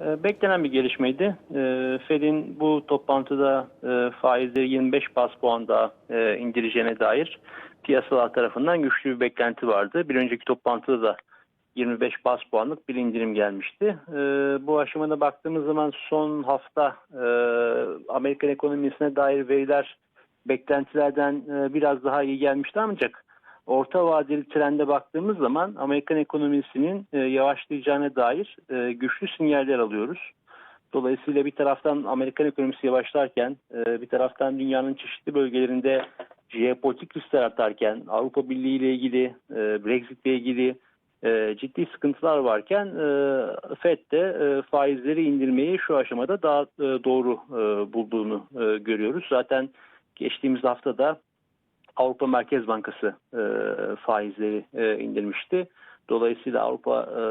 E, Beklenen bir gelişmeydi. E, Fed'in bu toplantıda e, faizleri 25 bas puan daha e, indireceğine dair piyasalar tarafından güçlü bir beklenti vardı. Bir önceki toplantıda da 25 bas puanlık bir indirim gelmişti. E, Bu aşamada baktığımız zaman son hafta e, Amerikan ekonomisine dair veriler beklentilerden biraz daha iyi gelmişti ancak orta vadeli trende baktığımız zaman Amerikan ekonomisinin e, yavaşlayacağına dair e, güçlü sinyaller alıyoruz. Dolayısıyla bir taraftan Amerikan ekonomisi yavaşlarken e, bir taraftan dünyanın çeşitli bölgelerinde jeopolitik riskler artarken Avrupa Birliği ile ilgili e, Brexit ile ilgili e, ciddi sıkıntılar varken e, FED de e, faizleri indirmeyi şu aşamada daha e, doğru e, bulduğunu e, görüyoruz. Zaten geçtiğimiz haftada Avrupa Merkez Bankası e, faizleri e, indirmişti. Dolayısıyla Avrupa e,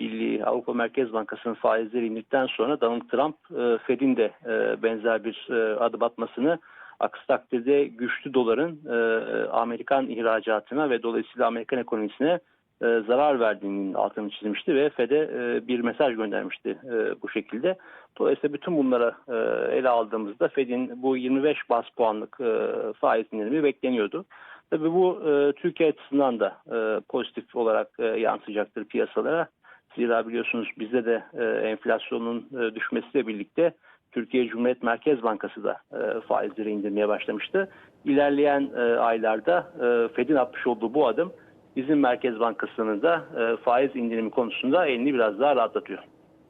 Birliği, Avrupa Merkez Bankası'nın faizleri indirdikten sonra Donald Trump, e, Fed'in de e, benzer bir e, adım atmasını aksi takdirde güçlü doların e, Amerikan ihracatına ve dolayısıyla Amerikan ekonomisine e, zarar verdiğinin altını çizmişti ve Fed'e e, bir mesaj göndermişti e, bu şekilde. Dolayısıyla bütün bunlara e, ele aldığımızda Fed'in bu 25 bas puanlık e, faiz indirimi bekleniyordu. Tabii bu e, Türkiye açısından da e, pozitif olarak e, yansıyacaktır piyasalara. Zira biliyorsunuz bizde de e, enflasyonun e, düşmesiyle birlikte Türkiye Cumhuriyet Merkez Bankası da e, faizleri indirmeye başlamıştı. İlerleyen e, aylarda e, Fed'in atmış olduğu bu adım bizim Merkez Bankası'nın da e, faiz indirimi konusunda elini biraz daha rahatlatıyor.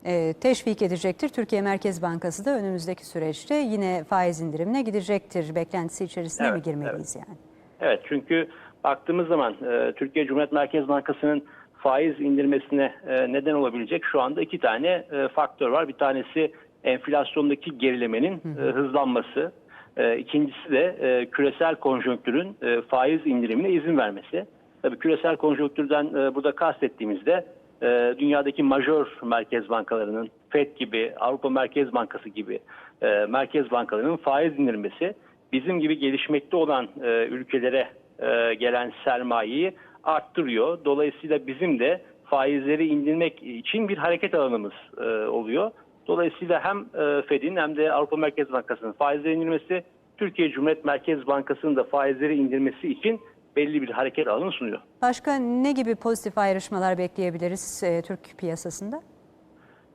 e, teşvik edecektir. Türkiye Merkez Bankası da önümüzdeki süreçte yine faiz indirimine gidecektir. Beklentisi içerisine Evet, mi girmeliyiz yani? Evet çünkü baktığımız zaman e, Türkiye Cumhuriyet Merkez Bankası'nın faiz indirmesine e, neden olabilecek şu anda iki tane e, faktör var. Bir tanesi enflasyondaki gerilemenin e, hızlanması. E, ikincisi de e, küresel konjonktürün e, faiz indirimine izin vermesi. Tabii küresel konjonktürden e, burada kastettiğimizde e, dünyadaki majör merkez bankalarının FED gibi, Avrupa Merkez Bankası gibi e, merkez bankalarının faiz indirmesi bizim gibi gelişmekte olan e, ülkelere e, gelen sermayeyi arttırıyor. Dolayısıyla bizim de faizleri indirmek için bir hareket alanımız e, oluyor. Dolayısıyla hem e, Fed'in hem de Avrupa Merkez Bankası'nın faizleri indirmesi, Türkiye Cumhuriyet Merkez Bankası'nın da faizleri indirmesi için belli bir hareket alanı sunuyor. Başka ne gibi pozitif ayrışmalar bekleyebiliriz e, Türk piyasasında?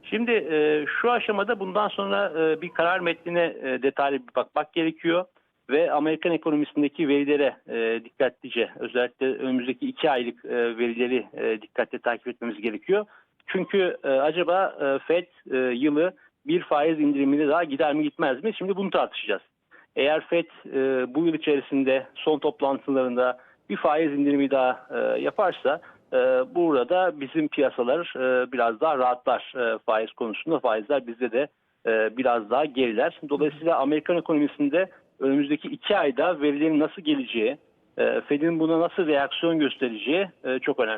Şimdi e, şu aşamada bundan sonra e, bir karar metnine e, detaylı bir bakmak gerekiyor ve Amerikan ekonomisindeki verilere e, dikkatlice özellikle önümüzdeki iki aylık e, verileri e, dikkatle takip etmemiz gerekiyor. Çünkü e, acaba e, Fed e, yılı bir faiz indirimine daha gider mi gitmez mi? Şimdi bunu tartışacağız. Eğer Fed e, bu yıl içerisinde son toplantılarında bir faiz indirimi daha e, yaparsa e, burada bizim piyasalar e, biraz daha rahatlar e, faiz konusunda. Faizler bizde de e, biraz daha geriler. Dolayısıyla Amerikan ekonomisinde önümüzdeki iki ayda verilerin nasıl geleceği, e, Fed'in buna nasıl reaksiyon göstereceği e, çok önemli.